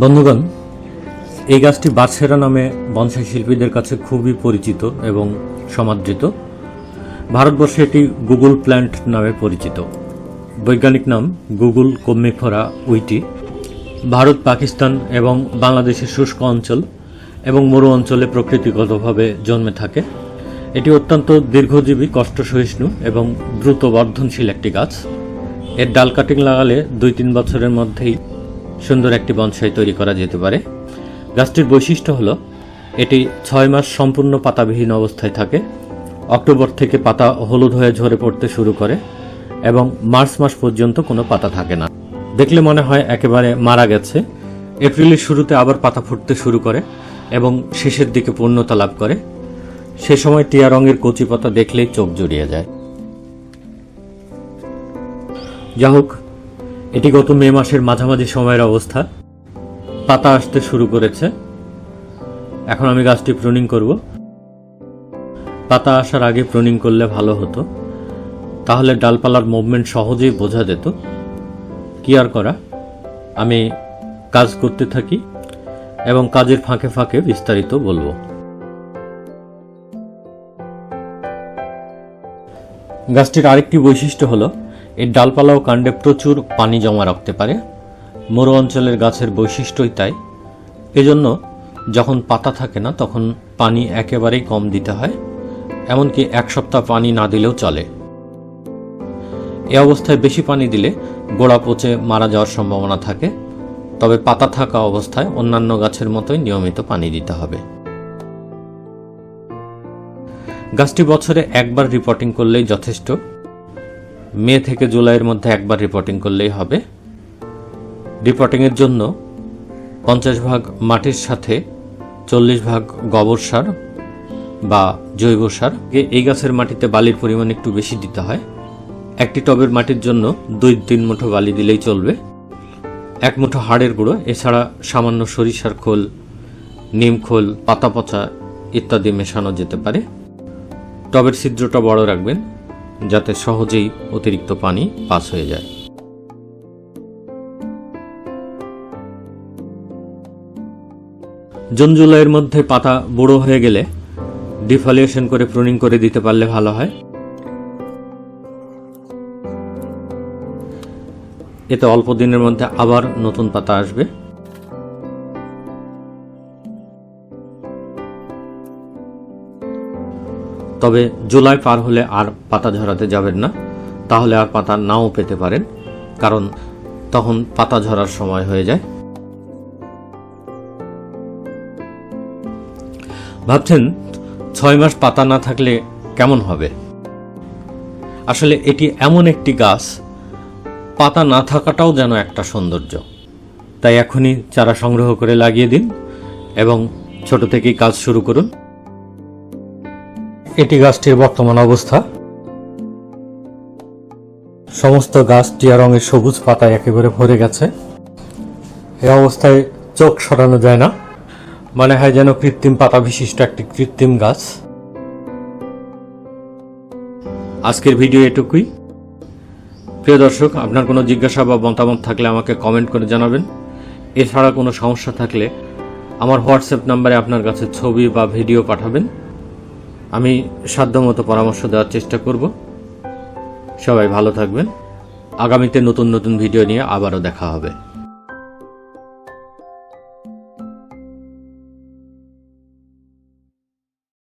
বন্ধুগণ, এই গাছটি বাদশেরা নামে বনসাই শিল্পীদের কাছে খুবই পরিচিত এবং সমাদৃত। ভারতবর্ষে এটি গুগল প্ল্যান্ট নামে পরিচিত। বৈজ্ঞানিক নাম গুগল কম্মিফরা উইটি। ভারত, পাকিস্তান এবং বাংলাদেশের শুষ্ক অঞ্চল এবং মরু অঞ্চলে প্রকৃতিগতভাবে জন্মে থাকে। এটি অত্যন্ত দীর্ঘজীবী কষ্ট সহিষ্ণু এবং দ্রুত বর্ধনশীল একটি গাছ। এর ডাল কাটিং লাগালে দুই তিন বছরের মধ্যেই সুন্দর একটি বনসাই তৈরি করা যেতে পারে। গাছটির বৈশিষ্ট্য হলো, এটি ছয় মাস সম্পূর্ণ পাতাবিহীন অবস্থায় থাকে। অক্টোবর থেকে পাতা হলুদ হয়ে ঝরে পড়তে শুরু করে এবং মার্চ মাস পর্যন্ত কোনো পাতা থাকে না। দেখলে মনে হয় একেবারে মারা গেছে। এপ্রিলের শুরুতে আবার পাতা ফুটতে শুরু করে এবং শেষের দিকে পূর্ণতা লাভ করে। সে সময় টিয়া রঙের কচি পাতা দেখলেই চোখ জুড়িয়ে যায়। যা হোক এটি গত মে মাসের মাঝামাঝি সময়ের অবস্থা। পাতা আসতে শুরু করেছে। এখন আমি গাছটি প্রুনিং করব। পাতা আসার আগে প্রুনিং করলে ভালো হতো। তাহলে ডালপালার মুভমেন্ট সহজেই বোঝা যেত। কি আর করা? আমি কাজ করতে থাকি এবং কাজের ফাঁকে ফাঁকে বিস্তারিত বলব। গাছটির আরেকটি বৈশিষ্ট্য হলো এর ডালপালা ও কাণ্ডে প্রচুর পানি জমা রাখতে পারে। মরু অঞ্চলের গাছের বৈশিষ্ট্যই তাই। এজন্য যখন পাতা থাকে না, তখন পানি একেবারেই কম দিতে হয়, এমনকি এক সপ্তাহ পানি না দিলেও চলে। এ অবস্থায় বেশি পানি দিলে গোড়া পচে মারা যাওয়ার সম্ভাবনা থাকে, তবে পাতা থাকা অবস্থায় অন্যান্য গাছের মতোই নিয়মিত পানি দিতে হবে। গাছটি বছরে একবার রিপোর্টিং করলেই যথেষ্ট। মে থেকে জুলাইয়ের মধ্যে একবার রিপোর্টিং করলেই হবে। রিপোর্টিংয়ের জন্য পঞ্চাশ ভাগ মাটির সাথে চল্লিশ ভাগ গোবর সার বা জৈব সার। এই গাছের মাটিতে বালির পরিমাণ একটু বেশি দিতে হয়। একটি টবের মাটির জন্য দুই তিন মুঠো বালি দিলেই চলবে। এক মুঠো হাড়ের গুঁড়ো, এছাড়া সামান্য সরিষার খোল, নিম খোল পাতা পচা ইত্যাদি মেশানো যেতে পারে। টবের ছিদ্রটা বড় রাখবেন। যাতে সহজেই অতিরিক্ত পানি পাস হয়ে যায়। জুন জুলাইয়ের মধ্যে পাতা বুড়ো হয়ে গেলে ডিফলিয়েশন করে প্রুনিং করে দিতে পারলে ভালো হয়। এতে অল্প দিনের মধ্যে আবার নতুন পাতা আসবে। তবে জুলাই পার হলে আর পাতা ঝরাতে যাবেন না। তাহলে আর পাতা নাও পেতে পারেন, কারণ তখন পাতা ঝরার সময় হয়ে যায়। ভাবছেন ছয় মাস পাতা না থাকলে কেমন হবে? আসলে এটি এমন একটি গাছ, পাতা না থাকাটাও যেন একটা সৌন্দর্য। তাই এখনই চারা সংগ্রহ করে লাগিয়ে দিন এবং ছোট থেকেই কাজ শুরু করুন। এটি গাছটির বর্তমান অবস্থা। সমস্ত গাছ টিয়া রঙের সবুজ পাতায় একেবারে ভরে গেছে। এ অবস্থায় চোখ সরানো যায় না। মনে হয় যেন কৃত্রিম পাতা বিশিষ্ট একটি কৃত্রিম গাছ। আজকের ভিডিও এটুকুই। প্রিয় দর্শক, আপনার কোনো জিজ্ঞাসা বা মতামত থাকলে আমাকে কমেন্ট করে জানাবেন। এছাড়া কোনো সমস্যা থাকলে আমার হোয়াটসঅ্যাপ নাম্বারে আপনার কাছে ছবি বা ভিডিও পাঠাবেন। আমি সাধ্যমতো পরামর্শ দেওয়ার চেষ্টা করব। সবাই ভালো থাকবেন। আগামীতে নতুন নতুন ভিডিও নিয়ে আবারও দেখা হবে।